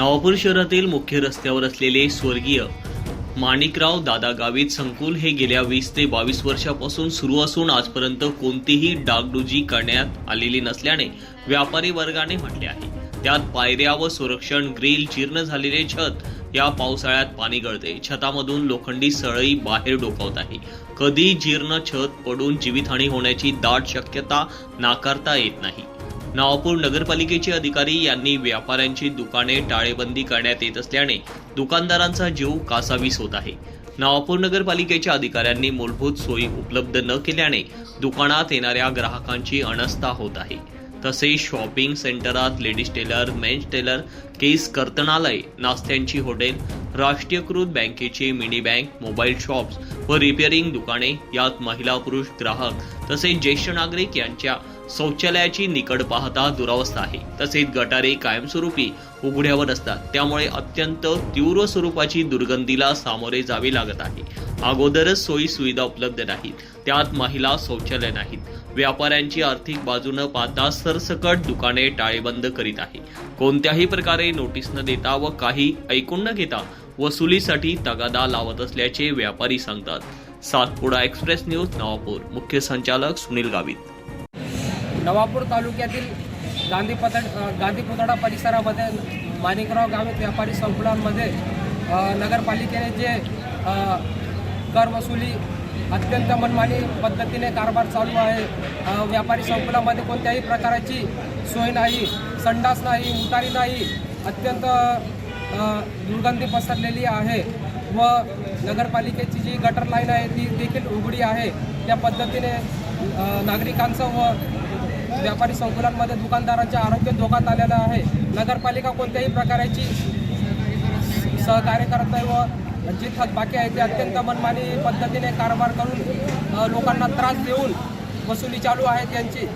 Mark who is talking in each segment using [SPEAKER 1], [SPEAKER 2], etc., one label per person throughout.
[SPEAKER 1] नवापूर शहरातील मुख्य रस्त्यावर असलेले स्वर्गीय माणिकराव दादा गावित संकुल हे गेल्या वीस ते बावीस वर्षापासून सुरू असून आजपर्यंत कोणतीही डागडुजी करण्यात आलेली नसल्याने व्यापारी वर्गाने म्हटले आहे. त्यात पायऱ्या व संरक्षण ग्रिल जीर्ण झालेले छत या पावसाळ्यात पाणी गळते. छतामधून लोखंडी सळई बाहेर डोकावत आहे. कधी जीर्ण छत पडून जीवितहानी होण्याची दाट शक्यता नाकारता येत नाही. नवापूर नगरपालिकेचे अधिकारी यांनी व्यापाऱ्यांची दुकाने टाळेबंदी करण्यात येत असल्याने दुकानदारांचा जीव कासावीस होत आहे. नवापूर नगरपालिकेच्या अधिकाऱ्यांनी मूलभूत सोयी उपलब्ध न केल्याने दुकानात येणाऱ्या ग्राहकांची अनस्था होत आहे. तसेच शॉपिंग सेंटरात लेडीज टेलर मेन्स टेलर केस कर्तनालय नास्त्यांची हॉटेल राष्ट्रीयकृत बँकेचे मिनी बँक मोबाईल शॉप्स व रिपेअरिंग दुकाने यात महिला पुरुष ग्राहक तसेच ज्येष्ठ नागरिक यांच्या शौचालयाची निकड पाहता दुरावस्था आहे. तसेच गटारे कायमस्वरूपी उघड्यावर असतात. त्यामुळे अत्यंत तीव्र स्वरूपाची दुर्गंधीला सामोरे जावे लागत आहे. अगोदरच सोयी सुविधा उपलब्ध नाहीत. त्यात महिला शौचालय नाहीत. व्यापाऱ्यांची आर्थिक बाजू न पाहता सरसकट दुकाने टाळेबंद करीत आहे. कोणत्याही प्रकारे नोटीस न देता व काही ऐकून न घेता वसुलीसाठी तगादा लावत असल्याचे व्यापारी सांगतात. Satpura express news Navapur. मुख्य संचालक सुनील गावित.
[SPEAKER 2] नवापूर तालुक्यातील गांधी पत गांधी पुतळा परिसरामध्ये माणिकराव गावित व्यापारी संकुलांमध्ये नगरपालिकेने जे कर वसुली अत्यंत मनमानी पद्धतीने कारभार चालू आहे व्यापारी संकुलामध्ये कोणत्याही प्रकाराची सोय नाही संडास नाही उतारी नाही अत्यंत दुर्गंधी पसरलेली आहे व नगरपालिकेची जी गटर लाईन आहे ती देखील उघडी आहे. त्या पद्धतीने नागरिकांचं व व्यापारी संकुलांमध्ये दुकानदारांचे आरोग्य धोक्यात आलेलं आहे. नगरपालिका कोणत्याही प्रकारची सहकार्य करत नाही व जी थकबाकी आहे ती अत्यंत मनमानी पद्धतीने कारभार करून लोकांना त्रास देऊन वसुली चालू आहे त्यांची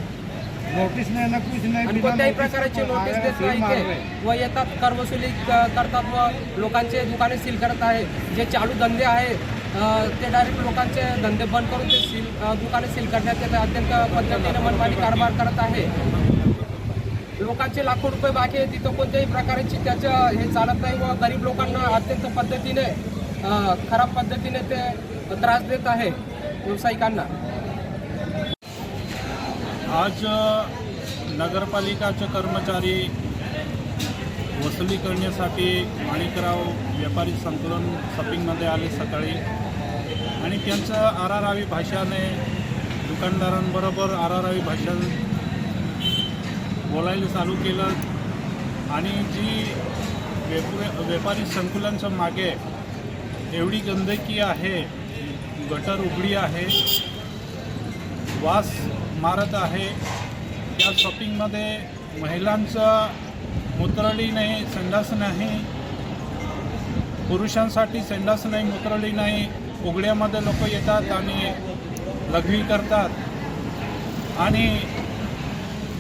[SPEAKER 3] नोटीस नाही ना कुछ नाही
[SPEAKER 2] आणि कोणत्याही प्रकारची नोटीस देत नाही ते. व येतात कर वसुली क- करतात व लोकांचे दुकाने सील करत आहे. जे चालू धंदे आहे अ, ते डायरेक्ट लोकांचे धंदे बंद करून ते सील अ, दुकाने सील करण्यात येते अत्यंत पद्धतीने मनमानी कारभार करत आहे. लोकांचे लाखो रुपये बाकी आहे तिथं कोणत्याही प्रकारची त्याचं हे चालत नाही व गरीब लोकांना अत्यंत पद्धतीने अ, खराब पद्धतीने ते त्रास देत आहे व्यावसायिकांना.
[SPEAKER 4] आज नगरपालिकाचे कर्मचारी वसुली करण्यासाठी माणिकराव व्यापारी संकलन शॉपिंगमध्ये आले सकाळी. आणि त्यांचं आरारावी भाषाने दुकानदारांबरोबर आरारावी भाषा बोलायला चालू केलं. आणि जी वेप व्यापारी संकुलांच्या मागे एवढी गंदकी आहे गटर उघडी आहे वास मारत आहे. त्या शॉपिंगमध्ये महिलांचं मूत्रळी नाही संडास नाही. पुरुषांसाठी संडास नाही मूत्रळी नाही. उघड्यामध्ये लोक येतात आणि लघवी करतात. आणि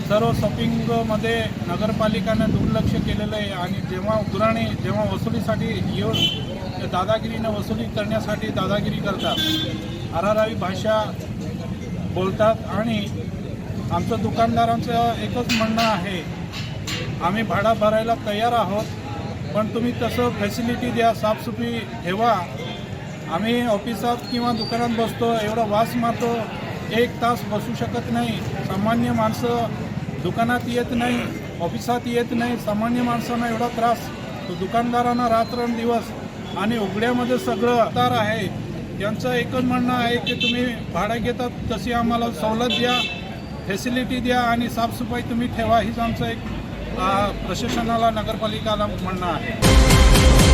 [SPEAKER 4] सर्व शॉपिंगमध्ये नगरपालिकानं दुर्लक्ष केलेलं आहे आणि जेव्हा उघराणे जेव्हा वसुलीसाठी येऊन दादागिरीनं वसुली करण्यासाठी दादागिरी करतात. आरारावी भाषा बोलतात आणि आमचं दुकानदारांचं एकच म्हणणं आहे आम्ही भाडा भरायला तयार आहोत पण तुम्ही तसं फॅसिलिटी द्या साफसुफी ठेवा. आम्ही ऑफिसात किंवा दुकानात बसतो एवढा वास मारतो एक तास बसू शकत नाही. सामान्य माणसं दुकानात येत नाही ऑफिसात येत नाही सामान्य माणसांना एवढा त्रास. तो दुकानदारांना रात्रंदिवस आणि उघड्यामध्ये सगळं तार आहे. यांचं एकच म्हणणं आहे की तुम्ही भाडं घेतात तशी आम्हाला सवलत द्या फॅसिलिटी द्या आणि साफसफाई तुम्ही ठेवा. हीच आमचं एक प्रशासनाला नगरपालिकाला म्हणणं आहे.